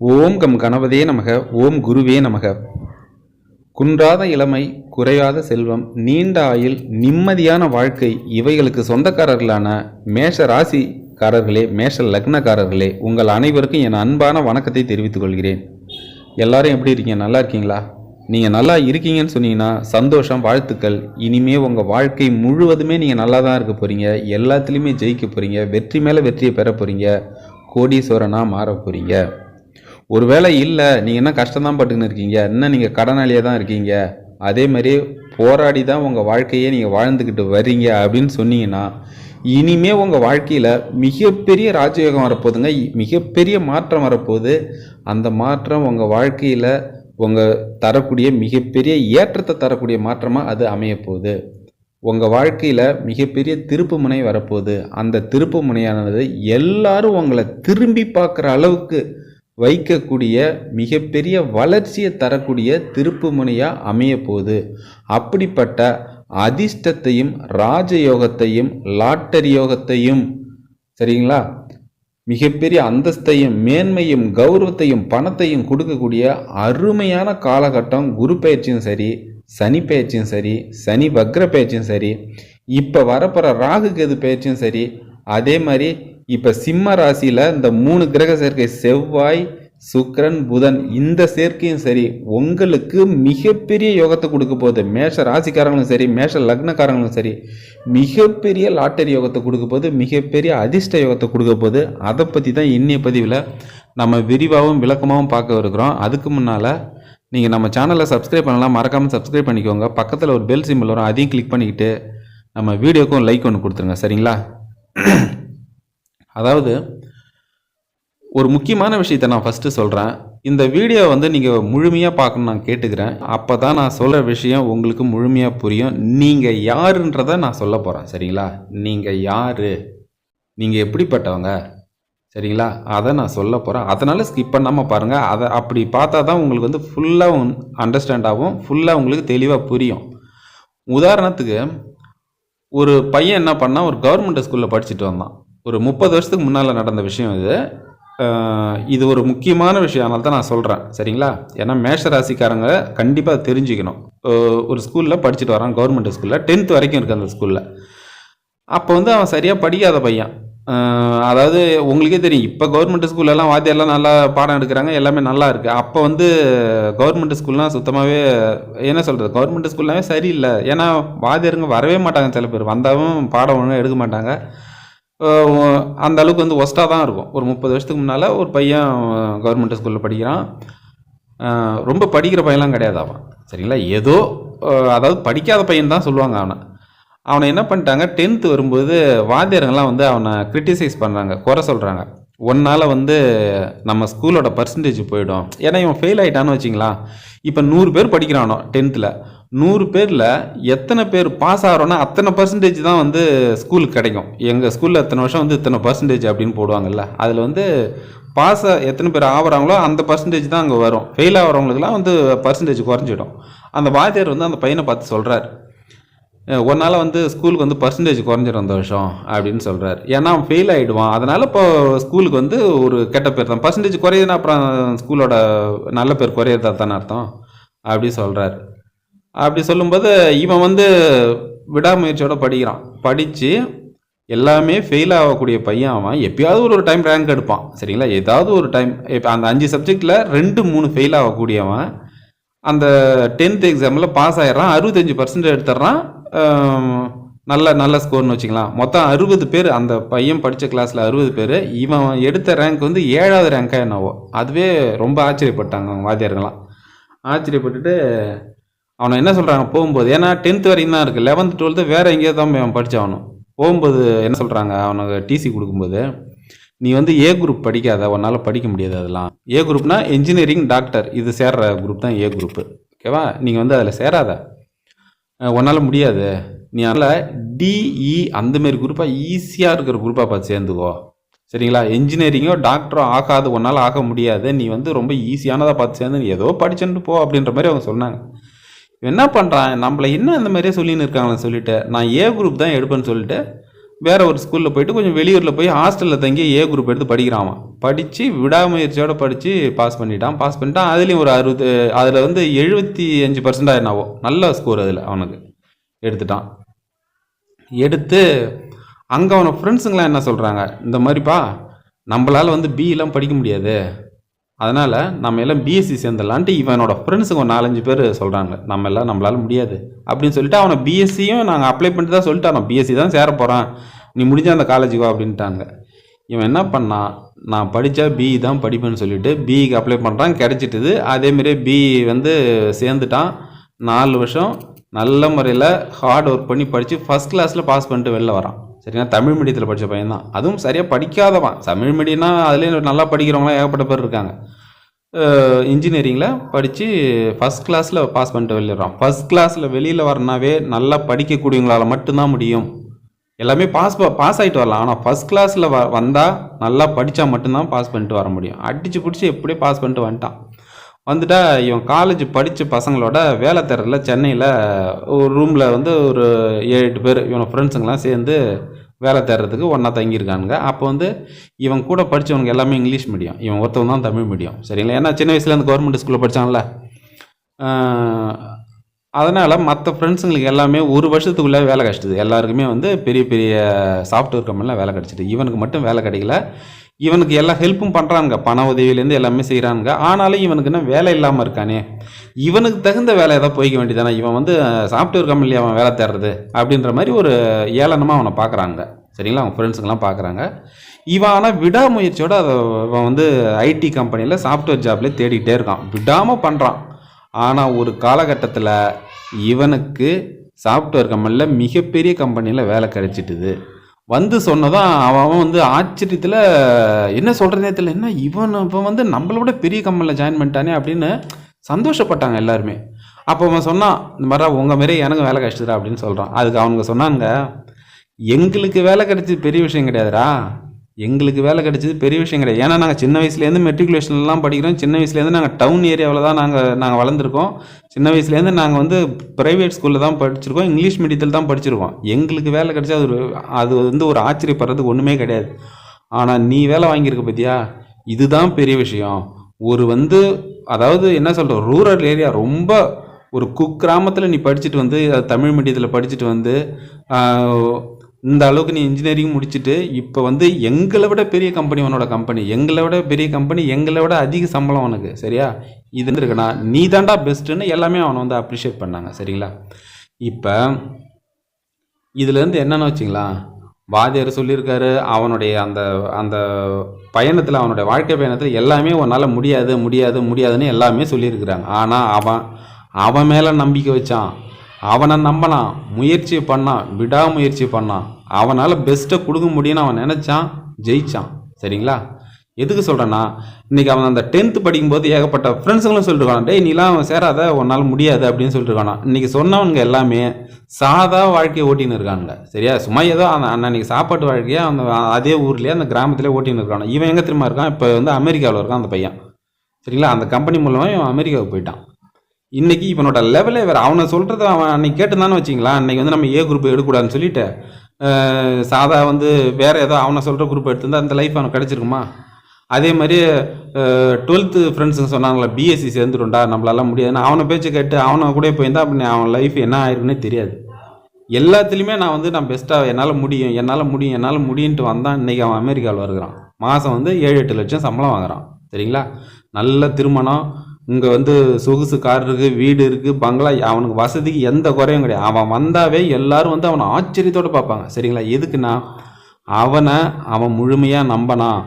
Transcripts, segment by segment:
ஓம் come கணவதே நமக ஓம் குருவே நமக. குன்றாத இளமை குறையாத செல்வம் நீண்ட ஆயுள் நிம்மதியான வாழ்க்கை இவைகளுக்கு சொந்தக்காரர்களான மேஷ ராசிக்காரர்களே மேஷ லக்னக்காரர்களே உங்கள் அனைவருக்கும் என் அன்பான வணக்கத்தை தெரிவித்துக் கொள்கிறேன். எல்லாரும் எப்படி இருக்கீங்க? நல்லா இருக்கீங்களா? நீங்கள் நல்லா இருக்கீங்கன்னு சொன்னீங்கன்னா சந்தோஷம் வாழ்த்துக்கள். இனிமே உங்கள் வாழ்க்கை முழுவதுமே நீங்கள் நல்லா தான் இருக்க போகிறீங்க எல்லாத்துலேயுமே ஜெயிக்க போகிறீங்க வெற்றி மேலே வெற்றியை பெற போகிறீங்க கோடீஸ்வரனாக மாற போகிறீங்க ஒருவேளை இல்லை நீங்கள் என்ன கஷ்டம்தான் பட்டுன்னு இருக்கீங்க? இன்னும் நீங்கள் கடனாளியாக தான் இருக்கீங்க? அதே மாதிரி போராடி தான் உங்கள் வாழ்க்கையே நீங்கள் வாழ்ந்துக்கிட்டு வரீங்க அப்படின்னு சொன்னீங்கன்னா இனிமே உங்கள் வாழ்க்கையில் மிகப்பெரிய ராஜயோகம் வரப்போகுதுங்க. மிகப்பெரிய மாற்றம் வரப்போகுது. அந்த மாற்றம் உங்கள் வாழ்க்கையில் உங்கள் தரக்கூடிய மிகப்பெரிய ஏற்றத்தை தரக்கூடிய மாற்றமாக அது அமையப்போகுது. உங்கள் வாழ்க்கையில் மிகப்பெரிய திருப்பு முனை வரப்போகுது. அந்த திருப்பு முனையானது எல்லாரும் உங்களை திரும்பி பார்க்குற அளவுக்கு வைக்கக்கூடிய மிகப்பெரிய வளர்ச்சியை தரக்கூடிய திருப்பு முனையாக அமைய போகுது அப்படிப்பட்ட அதிர்ஷ்டத்தையும் ராஜயோகத்தையும் லாட்டரி யோகத்தையும் சரிங்களா? மிகப்பெரிய அந்தஸ்தையும் மேன்மையும் கௌரவத்தையும் பணத்தையும் கொடுக்கக்கூடிய அருமையான காலகட்டம் குரு பயிற்சியும் சரி சனி பயிற்சியும் சரி சனி வக்ர பயிற்சியும் சரி இப்போ வரப்போகிற ராகு கேது பயிற்சியும் சரி அதே மாதிரி இப்போ சிம்ம ராசியில் இந்த மூணு கிரக சேர்க்கை செவ்வாய் சுக்கிரன் புதன் இந்த சேர்க்கையும் சரி உங்களுக்கு மிகப்பெரிய யோகத்தை கொடுக்க போகுது. மேஷ ராசிக்காரங்களும் சரி மேஷ லக்னக்காரங்களும் சரி மிகப்பெரிய லாட்டரி யோகத்தை கொடுக்க போகுது மிகப்பெரிய அதிர்ஷ்ட யோகத்தை கொடுக்க போகுது. அதை பற்றி தான் இன்னைய பதிவில் நம்ம விரிவாகவும் விளக்கமாகவும் பார்க்க இருக்கிறோம். அதுக்கு முன்னால் நீங்கள் நம்ம சேனலை சப்ஸ்கிரைப் பண்ணலாம். மறக்காமல் சப்ஸ்கிரைப் பண்ணிக்கோங்க. பக்கத்தில் ஒரு பெல் சிம்பிள் வரும். அதையும் கிளிக் பண்ணிக்கிட்டு நம்ம வீடியோக்கும் லைக் ஒன்று கொடுத்துருங்க. சரிங்களா? அதாவது ஒரு முக்கியமான விஷயத்தை நான் ஃபஸ்ட்டு சொல்கிறேன் இந்த வீடியோ வந்து நீங்கள் முழுமையாக பார்க்கணும் நான் கேட்டுக்கிறேன். அப்போ தான் நான் சொல்கிற விஷயம் உங்களுக்கு முழுமையாக புரியும். நீங்கள் யாருன்றதை நான் சொல்ல போகிறேன் சரிங்களா? நீங்கள் யார்? நீங்கள் எப்படிப்பட்டவங்க? சரிங்களா? அதை நான் சொல்ல போகிறேன் அதனால் ஸ்கிப் பண்ணாமல் பாருங்கள் அதை அப்படி பார்த்தா தான் உங்களுக்கு வந்து ஃபுல்லாக அண்டர்ஸ்டாண்ட் ஆகும். ஃபுல்லாக உங்களுக்கு தெளிவாக புரியும். உதாரணத்துக்கு ஒரு பையன் என்ன பண்ணால் ஒரு கவர்மெண்ட் ஸ்கூலில் படிச்சுட்டு வந்தான். ஒரு முப்பது வருஷத்துக்கு முன்னால் நடந்த விஷயம் இது. இது ஒரு முக்கியமான விஷயம். அதனால தான் நான் சொல்கிறேன் சரிங்களா? ஏன்னா மேஷ ராசிக்காரங்க கண்டிப்பாக தெரிஞ்சுக்கணும். ஒரு ஸ்கூலில் படிச்சுட்டு வரான் கவர்மெண்ட் ஸ்கூலில். டென்த் வரைக்கும் இருக்குது அந்த ஸ்கூலில். அப்போ வந்து அவன் சரியாக படிக்காத பையன். அதாவது உங்களுக்கே தெரியும். இப்போ கவர்மெண்ட் ஸ்கூல்லலாம் வாத்தியார்லாம் நல்லா பாடம் எடுக்கிறாங்க எல்லாமே நல்லா இருக்குது அப்போ வந்து கவர்மெண்ட் ஸ்கூல்லாம் சுத்தமாகவே என்ன சொல்கிறது கவர்மெண்ட் ஸ்கூல்லாமே சரியில்லை. ஏன்னா வாத்தியாருங்க வரவே மாட்டாங்க சில பேர். வந்தாலும் பாடம் ஒழுங்காக எடுக்க மாட்டாங்க. அந்த அளவுக்கு வந்து ஒஸ்ட்டாக தான் இருக்கும். ஒரு முப்பது வருஷத்துக்கு முன்னால் ஒரு பையன் கவர்மெண்ட் ஸ்கூலில் படிக்கிறான். ரொம்ப படிக்கிற பையன்லாம் கிடையாது அவன். சரிங்களா? ஏதோ அதாவது படிக்காத பையன் தான் சொல்லுவாங்க அவனை. அவனை என்ன பண்ணிட்டாங்க? டென்த்து வரும்போது வாத்தியாரங்கள்லாம் வந்து அவனை கிரிட்டிசைஸ் பண்ணுறாங்க குறை சொல்கிறாங்க ஒன்னால் வந்து நம்ம ஸ்கூலோட பர்சன்டேஜ் போயிடும். ஏன்னா இவன் ஃபெயில் ஆகிட்டான்னு வச்சிங்களா இப்போ நூறு பேர் படிக்கிறானோ டென்த்தில் நூறு பேரில் எத்தனை பேர் பாஸ் ஆகிறோன்னா அத்தனை பர்சன்டேஜ் தான் வந்து ஸ்கூலுக்கு கிடைக்கும். எங்கள் ஸ்கூலில் எத்தனை வருஷம் வந்து இத்தனை பர்சன்டேஜ் அப்படின்னு போடுவாங்கல்ல. அதில் வந்து பாஸ் எத்தனை பேர் ஆகிறாங்களோ அந்த பர்சன்டேஜ் தான் அங்கே வரும். ஃபெயில் ஆகிறவங்களுக்குலாம் வந்து பர்சன்டேஜ் குறைஞ்சிடும். அந்த வாத்தியார் வந்து அந்த பையனை பார்த்து சொல்கிறார் ஒன்றால் வந்து ஸ்கூலுக்கு வந்து பர்சன்டேஜ் குறைஞ்சிடும் இந்த வருஷம் அப்படின்னு சொல்கிறார் ஏன்னா அவன் ஃபெயில் ஆகிடுவான் அதனால் இப்போ ஸ்கூலுக்கு வந்து ஒரு கெட்ட பேர் தான். பர்சன்டேஜ் குறையுதுன்னா அப்புறம் ஸ்கூலோட நல்ல பேர் குறையிறதா தானே அர்த்தம்? அப்படி சொல்கிறார் அப்படி சொல்லும்போது இவன் வந்து விடாமுயற்சியோட படிக்கிறான். படித்து எல்லாமே ஃபெயில் ஆகக்கூடிய பையன் அவன். எப்பயாவது ஒரு ஒரு டைம் ரேங்க் எடுப்பான். சரிங்களா? ஏதாவது ஒரு டைம் இப்போ அந்த அஞ்சு சப்ஜெக்டில் ரெண்டு மூணு ஃபெயில் ஆகக்கூடியவன் அந்த டென்த் எக்ஸாமில் பாஸ் ஆகிடறான் அறுபத்தஞ்சு பர்சன்ட் எடுத்துடுறான் நல்ல நல்ல ஸ்கோர்னு வச்சுக்கலாம். மொத்தம் அறுபது பேர் அந்த பையன் படித்த கிளாஸில் அறுபது பேர் இவன் எடுத்த ரேங்க் வந்து ஏழாவது ரேங்காக என்னவோ. அதுவே ரொம்ப ஆச்சரியப்பட்டாங்க அவங்க வாத்தியாருங்களாம் ஆச்சரியப்பட்டுட்டு அவனை என்ன சொல்கிறாங்க போகும்போது ஏன்னா டென்த் வரைக்கும் தான் இருக்குது லெவன்த் டுவெல்த்து வேறு எங்கேயோ தான் போய் அவன் படித்தாகணும் போகும்போது என்ன சொல்கிறாங்க அவனுக்கு டிசி கொடுக்கும்போது நீ வந்து ஏ குரூப் படிக்காத. உன்னால் படிக்க முடியாது அதெல்லாம். ஏ குரூப்னா இன்ஜினியரிங் டாக்டர் இது சேர்ற குரூப் தான் ஏ குரூப்பு ஓகேவா நீங்கள் வந்து அதில் சேராத. உன்னால் முடியாது. நீ அதில் டிஇ e அந்தமாரி குரூப்பாக ஈஸியாக இருக்கிற குரூப்பாக பார்த்து சேர்ந்துக்கோ. சரிங்களா? இன்ஜினியரிங்கோ டாக்டரோ ஆகாது. உன்னால் ஆக முடியாது. நீ வந்து ரொம்ப ஈஸியானதாக பார்த்து சேர்ந்து நீ ஏதோ படிச்சுட்டு போ அப்படின்ற மாதிரி அவங்க சொன்னாங்க. என்ன பண்ணுறான் நம்மளை என்ன இந்த மாதிரியே சொல்லின்னு இருக்காங்களே சொல்லிட்டு நான் ஏ குரூப் தான் எடுப்பேன்னு சொல்லிட்டு வேற ஒரு ஸ்கூலில் போயிட்டு கொஞ்சம் வெளியூரில் போய் ஹாஸ்டலில் தங்கி ஏ குரூப் எடுத்து படிக்கிறான் படித்து விடாமுயற்சியோடு படித்து பாஸ் பண்ணிட்டான். பாஸ் பண்ணிட்டான். அதுலேயும் ஒரு அறுபது அதில் வந்து எழுபத்தி அஞ்சு பர்சன்டாக என்னவோ. நல்ல ஸ்கோர் அதில் அவனுக்கு. எடுத்துட்டான். எடுத்து அங்கே அவனை ஃப்ரெண்ட்ஸுங்களாம் என்ன சொல்கிறாங்க இந்த மாதிரிப்பா நம்மளால் வந்து பிஇலாம் படிக்க முடியாது. அதனால் நம்ம எல்லாம் பிஎஸ்சி சேர்ந்துடலான்ட்டு இவனோட ஃப்ரெண்ட்ஸுங்க ஒரு நாலஞ்சு பேர் சொல்கிறாங்க நம்ம எல்லாம் நம்மளால முடியாது. அப்படின்னு சொல்லிட்டு அவனை பிஎஸ்சியும் நாங்கள் அப்ளை பண்ணிட்டு தான் சொல்லிட்டு அவன் பிஎஸ்சி தான் சேர போகிறான் நீ முடிஞ்சா அந்த காலேஜுக்கு வா அப்படின்ட்டாங்க. இவன் என்ன பண்ணான் நான் படித்தா பிஇ தான் படிப்பேன்னு சொல்லிட்டு பிஇக்கு அப்ளை பண்ணுறான் கிடச்சிட்டுது. அதேமாரி பிஇ வந்து சேர்ந்துட்டான். நாலு வருஷம் நல்ல முறையில் ஹார்ட் ஒர்க் பண்ணி படித்து ஃபஸ்ட் கிளாஸில் பாஸ் பண்ணிட்டு வெளில வரான். சரிங்களா? தமிழ் மீடியத்தில் படித்த பையன் தான் அதுவும் சரியாக படிக்காதவன். தமிழ் மீடியம்னா அதுலேயும் நல்லா படிக்கிறவங்களாம் ஏகப்பட்ட பேர் இருக்காங்க. இன்ஜினியரிங்கில் படித்து ஃபஸ்ட் கிளாஸில் பாஸ் பண்ணிட்டு வெளியிடுறான் ஃபஸ்ட் கிளாஸில் வெளியில் வரனாவே நல்லா படிக்கக்கூடியவங்களால மட்டும்தான் முடியும். எல்லாமே பாஸ் பாஸ் ஆகிட்டு வரலாம். ஆனால் ஃபஸ்ட் கிளாஸில் வ வந்தால் நல்லா படித்தா மட்டும்தான் பாஸ் பண்ணிட்டு வர முடியும். அடித்து பிடிச்சி எப்படியே பாஸ் பண்ணிட்டு வந்துட்டான். வந்துட்டா இவன் காலேஜ் படித்த பசங்களோட வேலை தேடுறதுல சென்னையில் ஒரு ரூமில் வந்து ஒரு ஏழு எட்டு பேர் இவனை ஃப்ரெண்ட்ஸுங்கெல்லாம் சேர்ந்து வேலை தேடுறதுக்கு ஒன்றா தங்கியிருக்கானுங்க. அப்போ வந்து இவன் கூட படித்தவனுக்கு எல்லாமே இங்கிலீஷ் மீடியம் இவன் ஒருத்தவன் தான் தமிழ் மீடியம் சரிங்களா? ஏன்னா சின்ன வயசுலேருந்து கவர்மெண்ட் ஸ்கூலில் படித்தான்ல அதனால் மற்ற ஃப்ரெண்ட்ஸுங்களுக்கு எல்லாமே ஒரு வருஷத்துக்குள்ளே வேலை கிடச்சிது. எல்லாருக்குமே வந்து பெரிய பெரிய சாஃப்ட்வேர் கம்பெனிலாம் வேலை கிடச்சிது. இவனுக்கு மட்டும் வேலை கிடைக்கல. இவனுக்கு எல்லா ஹெல்ப்பும் பண்ணுறாங்க பண உதவியிலேருந்து எல்லாமே செய்கிறானுங்க ஆனாலும் இவனுக்கு என்ன வேலை இல்லாமல் இருக்கானே. இவனுக்கு தகுந்த வேலை ஏதாவது போய்க்க வேண்டியதானே இவன் வந்து சாஃப்ட்வேர் கம்பெனியில் அவன் வேலை தேடுறது அப்படின்ற மாதிரி ஒரு ஏளனமாக அவனை பார்க்குறாங்க. சரிங்களா? அவன் ஃப்ரெண்ட்ஸுங்கெல்லாம் பார்க்குறாங்க. இவன் ஆனால் விடாமுயற்சியோடு அதை அவன் வந்து ஐடி கம்பெனியில் சாஃப்ட்வேர் ஜாப்லேயே தேடிக்கிட்டே இருக்கான். விடாமல் பண்ணுறான் ஆனால் ஒரு காலகட்டத்தில் இவனுக்கு சாஃப்ட்வேர் கம்பெனியில் மிகப்பெரிய கம்பெனியில் வேலை கிடைச்சிட்டுது. வந்து சொன்னதான் அவன் அவன் வந்து ஆச்சரியத்தில் என்ன சொல்கிறதே தெரியல. என்ன இவன் இப்போ வந்து நம்மளை விட பெரிய கம்பெனியில் ஜாயின் பண்ணிட்டானே அப்படின்னு சந்தோஷப்பட்டாங்க எல்லாருமே. அப்போ அவன் சொன்னான் இந்த மாதிரி உங்கள் மாரி எனக்கு வேலை கிடைச்சிதுடா அப்படின்னு சொல்கிறான் அதுக்கு அவனுங்க சொன்னாங்க எங்களுக்கு வேலை கிடைச்சது பெரிய விஷயம் கிடையாதுடா. எங்களுக்கு வேலை கிடைச்சது பெரிய விஷயம் கிடையாது. ஏன்னா நாங்கள் சின்ன வயசுலேருந்து மெட்ரிகுலேஷன்லாம் படிக்கிறோம். சின்ன வயசுலேருந்து நாங்கள் டவுன் ஏரியாவில் தான் நாங்கள் நாங்கள் வளர்ந்துருக்கோம். சின்ன வயசுலேருந்து நாங்கள் வந்து ப்ரைவேட் ஸ்கூலில் தான் படிச்சிருக்கோம். இங்கிலீஷ் மீடியத்தில் தான் படிச்சிருக்கோம். எங்களுக்கு வேலை கிடைச்சா அது ஒரு அது வந்து ஒரு ஆச்சரியப்படுறதுக்கு ஒன்றுமே கிடையாது. ஆனால் நீ வேலை வாங்கியிருக்க பற்றியா இதுதான் பெரிய விஷயம். ஒரு வந்து அதாவது என்ன சொல்கிற ரூரல் ஏரியா ரொம்ப ஒரு குக்கிராமத்தில் நீ படிச்சுட்டு வந்து தமிழ் மீடியத்தில் படிச்சுட்டு வந்து இந்த அளவுக்கு நீ இன்ஜினியரிங் முடிச்சுட்டு இப்போ வந்து எங்களை விட பெரிய கம்பெனி உன்னோட கம்பெனி எங்களை விட பெரிய கம்பெனி எங்களை விட அதிக சம்பளம் உனக்கு சரியா? இது இருக்குண்ணா நீ தாண்டா பெஸ்ட்டுன்னு எல்லாமே அவனை வந்து அப்ரிஷியேட் பண்ணாங்க சரிங்களா? இப்போ இதுலேருந்து என்னென்னு வச்சிங்களா வாத்தியார் சொல்லியிருக்காரு அவனுடைய அந்த அந்த பயணத்தில் அவனுடைய வாழ்க்கை பயணத்தில் எல்லாமே உன்னால் முடியாது முடியாது முடியாதுன்னு எல்லாமே சொல்லியிருக்கிறாங்க. ஆனால் அவன் அவன் மேலே நம்பிக்கை வச்சான். அவனை நம்பினான். முயற்சி பண்ணான். விடாமுயற்சி பண்ணான். அவனால் பெஸ்ட்டை கொடுக்க முடியும்னு அவன் நினச்சான் ஜெயிச்சான். சரிங்களா? எதுக்கு சொல்கிறேன்னா இன்றைக்கி அவன் அந்த டென்த்து படிக்கும்போது ஏகப்பட்ட ஃப்ரெண்ட்ஸுங்களும் சொல்லிருக்கான் டே நீலாம் அவன் சேராத உன்னால் முடியாது அப்படின்னு சொல்லிருக்கானா. இன்றைக்கி சொன்னவனுங்க எல்லாமே சாதா வாழ்க்கையை ஓட்டின்னு இருக்கானுங்க. சரியா? சும்மா ஏதோ அந்த அன்னைக்கு சாப்பாட்டு வாழ்க்கையை அந்த அதே ஊர்லேயே அந்த கிராமத்திலே ஓட்டின்னு இருக்கான். இவன் எங்கே திரும்ப இருக்கான்? இப்போ வந்து அமெரிக்காவில் இருக்கான் அந்த பையன். சரிங்களா? அந்த கம்பெனி மூலமாக இவன் அமெரிக்காவுக்கு போயிட்டான். இன்றைக்கி இவனோட லெவலே வேறு. அவனை சொல்கிறத அவன் அன்னைக்கு கேட்டுதான்னு வச்சிங்களா அன்றைக்கி வந்து நம்ம ஏ குரூப் எடுக்கக்கூடாதுன்னு சொல்லிட்டு சாதா வந்து வேறு ஏதோ அவனை சொல்கிற குரூப் எடுத்திருந்தா அந்த லைஃப் அவனுக்கு கிடச்சிருக்குமா? அதே மாதிரி டுவெல்த்து ஃப்ரெண்ட்ஸுங்க சொன்னாங்களே பிஎஸ்சி சேர்ந்துருண்டா நம்மளால முடியாதுன்னு. அவனை பேச்சு கேட்டு அவனை கூட போயிருந்தா அப்படி அவன் லைஃப் என்ன ஆயிருக்குன்னே தெரியாது. எல்லாத்துலேயுமே நான் வந்து நான் பெஸ்ட்டாக என்னால் முடியும் என்னால் முடியும் என்னால் முடியுன்ட்டு வந்தான். இன்றைக்கி அவன் அமெரிக்காவில் வருகிறான். மாதம் வந்து ஏழு எட்டு லட்சம் சம்பளம் வாங்குறான். சரிங்களா? நல்ல திருமணம். இங்கே வந்து சொகுசு கார் இருக்குது வீடு இருக்குது பங்களா. அவனுக்கு வசதிக்கு எந்த குறையும் கிடையாது. அவன் வந்தாவே எல்லாரும் வந்து அவனை ஆச்சரியத்தோடு பார்ப்பாங்க. சரிங்களா? எதுக்குன்னா அவனை அவன் முழுமையாக நம்பினான்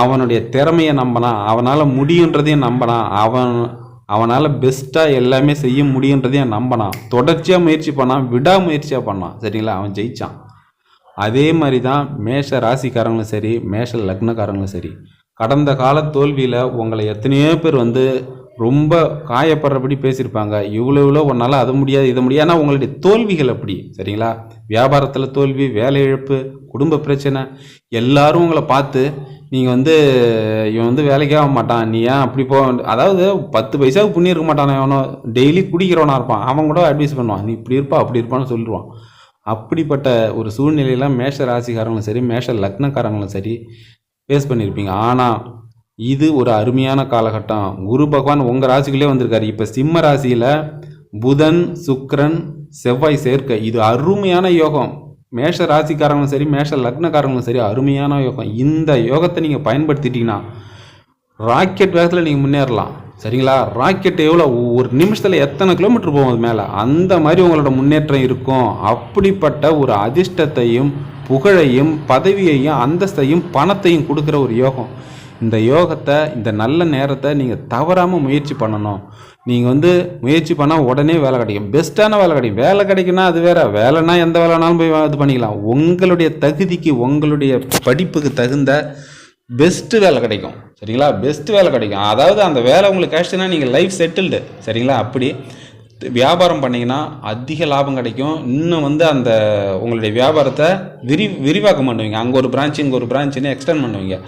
அவனுடைய திறமையை நம்பினா அவனால் முடியுன்றதையும் நம்பினான் அவன் அவனால் பெஸ்ட்டாக எல்லாமே செய்ய முடியுன்றதையும் நம்பினான் தொடர்ச்சியாக முயற்சி பண்ணான் விடாமுயற்சியாக பண்ணான் சரிங்களா? அவன் ஜெயித்தான் அதே மாதிரி தான் மேஷ ராசிக்காரங்களும் சரி மேஷ லக்னக்காரங்களும் சரி கடந்த கால தோல்வியில் உங்களை எத்தனையோ பேர் வந்து ரொம்ப காயப்படுறபடி பேசியிருப்பாங்க. இவ்வளோ இவ்வளோ உன்னால் அது முடியாது இது முடியாது. உங்களுடைய தோல்விகள் அப்படி சரிங்களா? வியாபாரத்தில் தோல்வி வேலை இழப்பு குடும்ப பிரச்சனை எல்லாரும் உங்களை பார்த்து நீங்கள் வந்து இவன் வந்து வேலைக்கே ஆக மாட்டான். நீ ஏன் அப்படி போ அதாவது பத்து பைசாவுக்கு புண்ணியம் இருக்க மாட்டானே அவனோ. டெய்லி குடிக்கிறவனா இருப்பான். அவன் கூட அட்வைஸ் பண்ணுவான். நீ இப்படி இருப்பா அப்படி இருப்பான்னு சொல்லிடுவான் அப்படிப்பட்ட ஒரு சூழ்நிலையெல்லாம் மேஷ ராசிக்காரங்களும் சரி மேஷ லக்னக்காரங்களும் சரி ஃபேஸ் பண்ணியிருப்பீங்க ஆனால் இது ஒரு அருமையான காலகட்டம். குரு பகவான் உங்கள் ராசிக்குள்ளே வந்திருக்காரு. இப்போ சிம்ம ராசியில் புதன் சுக்ரன் செவ்வாய் சேர்க்கை. இது அருமையான யோகம். மேஷ ராசிக்காரங்களும் சரி மேஷ லக்னக்காரங்களும் சரி அருமையான யோகம். இந்த யோகத்தை நீங்கள் பயன்படுத்திட்டீங்கன்னா ராக்கெட் வேகத்தில் நீங்கள் முன்னேறலாம். சரிங்களா? ராக்கெட் எவ்வளோ ஒரு நிமிஷத்தில் எத்தனை கிலோமீட்டர் போகும் அது மேலே? அந்த மாதிரி உங்களோட முன்னேற்றம் இருக்கும். அப்படிப்பட்ட ஒரு அதிர்ஷ்டத்தையும் புகழையும் பதவியையும் அந்தஸ்தையும் பணத்தையும் கொடுக்குற ஒரு யோகம். இந்த யோகத்தை இந்த நல்ல நேரத்தை நீங்கள் தவறாமல் முயற்சி பண்ணணும். நீங்கள் வந்து முயற்சி பண்ணால் உடனே வேலை கிடைக்கும். பெஸ்ட்டான வேலை கிடைக்கும். வேலை கிடைக்குன்னா அது வேற. வேலைன்னா எந்த வேலைனாலும் போய் இது பண்ணிக்கலாம். உங்களுடைய தகுதிக்கு உங்களுடைய படிப்புக்கு தகுந்த பெஸ்ட்டு வேலை கிடைக்கும். சரிங்களா? பெஸ்ட்டு வேலை கிடைக்கும். அதாவது அந்த வேலை உங்களுக்கு கஷ்டம்னா நீங்கள் லைஃப் செட்டில்டு சரிங்களா? அப்படி. வியாபாரம் பண்ணிங்கன்னா அதிக லாபம் கிடைக்கும். இன்னும் வந்து அந்த உங்களுடைய வியாபாரத்தை விரி விரிவாக்கம் பண்ணுவீங்க. அங்கே ஒரு பிரான்ச் இங்கே ஒரு பிரான்ச்சுன்னு எக்ஸ்டெண்ட் பண்ணுவீங்க.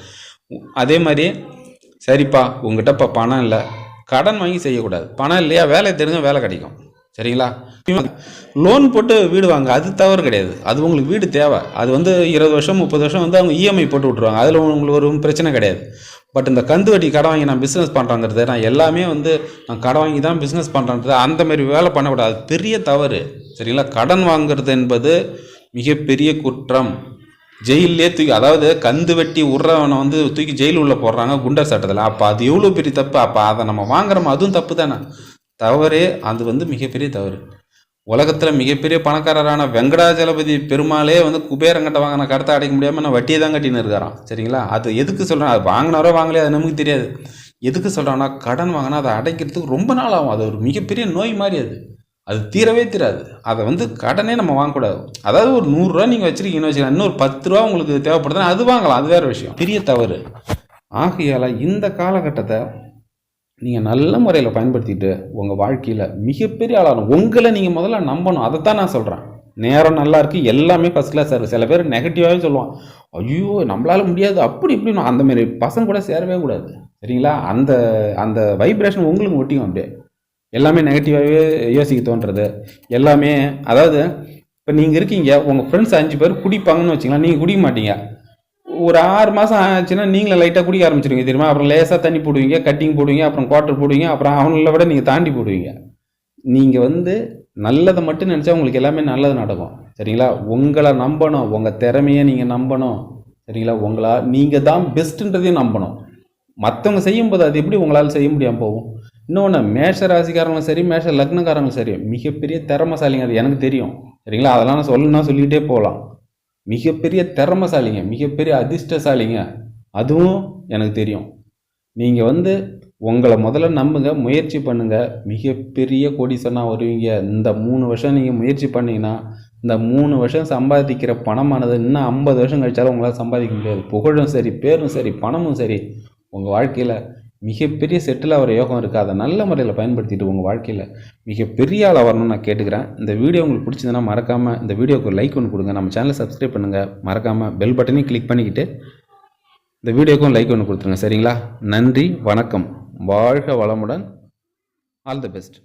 அதே மாதிரி சரிப்பா உங்ககிட்ட இப்போ பணம் இல்லை. கடன் வாங்கி செய்யக்கூடாது. பணம் இல்லையா வேலை தெரிஞ்ச வேலை கிடைக்கும். சரிங்களா? லோன் போட்டு வீடு வாங்க அது தவறு கிடையாது. அது உங்களுக்கு வீடு தேவை. அது வந்து இருபது வருஷம் முப்பது வருஷம் வந்து அவங்க இஎம்ஐ போட்டு விட்ருவாங்க அதில் உங்களுக்கு ஒரு பிரச்சனை கிடையாது. பட் இந்த கந்து வட்டி கடன் வாங்கி நான் பிஸ்னஸ் பண்ணுறேங்கிறது நான் எல்லாமே வந்து நான் கடன் வாங்கி தான் பிஸ்னஸ் பண்ணுறேன்றது அந்தமாரி வேலை பண்ணக்கூடாது. பெரிய தவறு. சரிங்களா? கடன் வாங்குறது என்பது மிகப்பெரிய குற்றம். ஜெயிலே தூக்கி அதாவது கந்து வெட்டி உடுறவனை வந்து தூக்கி ஜெயில் உள்ள போடுறாங்க குண்டர் சட்டத்தில். அப்போ அது எவ்வளோ பெரிய தப்பு? அப்போ அதை நம்ம வாங்குறோம் அதுவும் தப்பு தானே? தவறே அது வந்து மிகப்பெரிய தவறு. உலகத்தில் மிகப்பெரிய பணக்காரரான வெங்கடாஜலபதி பெருமாளே வந்து குபேரங்கிட்ட வாங்கின கடத்தை அடைக்க முடியாமல் நான் வட்டியை தான் கட்டின்னு இருக்கிறான் சரிங்களா? அது எதுக்கு சொல்கிறேன் அது வாங்கினாரோ வாங்கலையே அது நமக்கு தெரியாது. எதுக்கு சொல்கிறான்னா கடன் வாங்கினா அதை அடைக்கிறதுக்கு ரொம்ப நாள் ஆகும். அது ஒரு மிகப்பெரிய நோய் மாதிரி அது. அது தீரவே தீராது. அதை வந்து கடனே நம்ம வாங்கக்கூடாது. அதாவது ஒரு நூறுரூவா நீங்கள் வச்சுருக்கீங்கன்னு வச்சுக்கலாம் இன்னொரு பத்து ரூபா உங்களுக்கு தேவைப்படுதுன்னா அது வாங்கலாம். அது வேறு விஷயம். பெரிய தவறு. ஆகையால் இந்த காலகட்டத்தை நீங்கள் நல்ல முறையில் பயன்படுத்திட்டு உங்கள் வாழ்க்கையில் மிகப்பெரிய ஆளாகணும் உங்களை நீங்கள் முதல்ல நம்பணும். அதை தான் நான் சொல்கிறேன் நேரம் நல்லா இருக்குது எல்லாமே ஃபஸ்ட் கிளாஸ் இருக்குது சில பேர் நெகட்டிவாகவே சொல்லுவான் ஐயோ நம்மளால் முடியாது. அப்படி இப்படின்னு. அந்தமாரி பசங்க கூட சேரவே கூடாது. சரிங்களா? அந்த அந்த வைப்ரேஷன் உங்களுக்கு ஒட்டிக்கும் அப்படியே. எல்லாமே நெகட்டிவாகவே யோசிக்க தோன்றது. எல்லாமே அதாவது இப்போ நீங்கள் இருக்கீங்க உங்கள் ஃப்ரெண்ட்ஸ் அஞ்சு பேர் குடிப்பாங்கன்னு வச்சுக்கலாம் நீங்கள் குடிக்க மாட்டீங்க. ஒரு ஆறு மாதம் ஆச்சுன்னா நீங்களே லைட்டாக குடிக்க ஆரம்பிச்சிருவீங்க தெரியுமா? அப்புறம் லேசாக தண்ணி போடுவீங்க கட்டிங் போடுவீங்க அப்புறம் குவார்ட்டர் போடுவீங்க அப்புறம் அவங்கள விட நீங்கள் தாண்டி போடுவீங்க. நீங்கள் வந்து நல்லதை மட்டும் நினச்சா உங்களுக்கு எல்லாமே நல்லது நடக்கும். சரிங்களா? உங்களை நம்பணும் உங்கள் திறமையை நீங்கள் நம்பணும். சரிங்களா? உங்களா நீங்கள் தான் பெஸ்ட்டுன்றதையும் நம்பணும். மற்றவங்க செய்யும்போது அது எப்படி உங்களால் செய்ய முடியாமல் போகும்? இன்னொன்று மேஷ ராசிக்காரங்களும் சரி மேஷ லக்னக்காரங்களும் சரி மிகப்பெரிய திறமசாலிங்க அது. எனக்கு தெரியும். சரிங்களா? அதெல்லாம் நான் சொல்லணும்னா சொல்லிகிட்டே போகலாம். மிகப்பெரிய திறமசாலிங்க மிகப்பெரிய அதிர்ஷ்டசாலிங்க. அதுவும் எனக்கு தெரியும். நீங்கள் வந்து உங்களை முதல்ல நம்புங்க முயற்சி பண்ணுங்க. மிகப்பெரிய கோடீஸ்வரனாக வருவீங்க. இந்த மூணு வருஷம் நீங்கள் முயற்சி பண்ணீங்கன்னா இந்த மூணு வருஷம் சம்பாதிக்கிற பணமானது இன்னும் ஐம்பது வருஷம் கழிச்சாலும் உங்களால் சம்பாதிக்க முடியாது. புகழும் சரி பேரும் சரி பணமும் சரி உங்கள் வாழ்க்கையில் மிகப்பெரிய செட்டில் ஆகிற யோகம் இருக்குது அதை நல்ல முறையில் பயன்படுத்திட்டு உங்கள் வாழ்க்கையில் மிகப்பெரிய ஆளாக வரணும்னு நான் கேட்டுக்கிறேன். இந்த வீடியோ உங்களுக்கு பிடிச்சதுன்னா மறக்காமல் இந்த வீடியோக்கு ஒரு லைக் ஒன்று கொடுங்க. நம்ம சேனலை சப்ஸ்கிரைப் பண்ணுங்கள் மறக்காமல் பெல் பட்டனையும் கிளிக் பண்ணிக்கிட்டு இந்த வீடியோக்கும் லைக் ஒன்று கொடுத்துருங்க. சரிங்களா? நன்றி வணக்கம். வாழ்க வளமுடன். All the best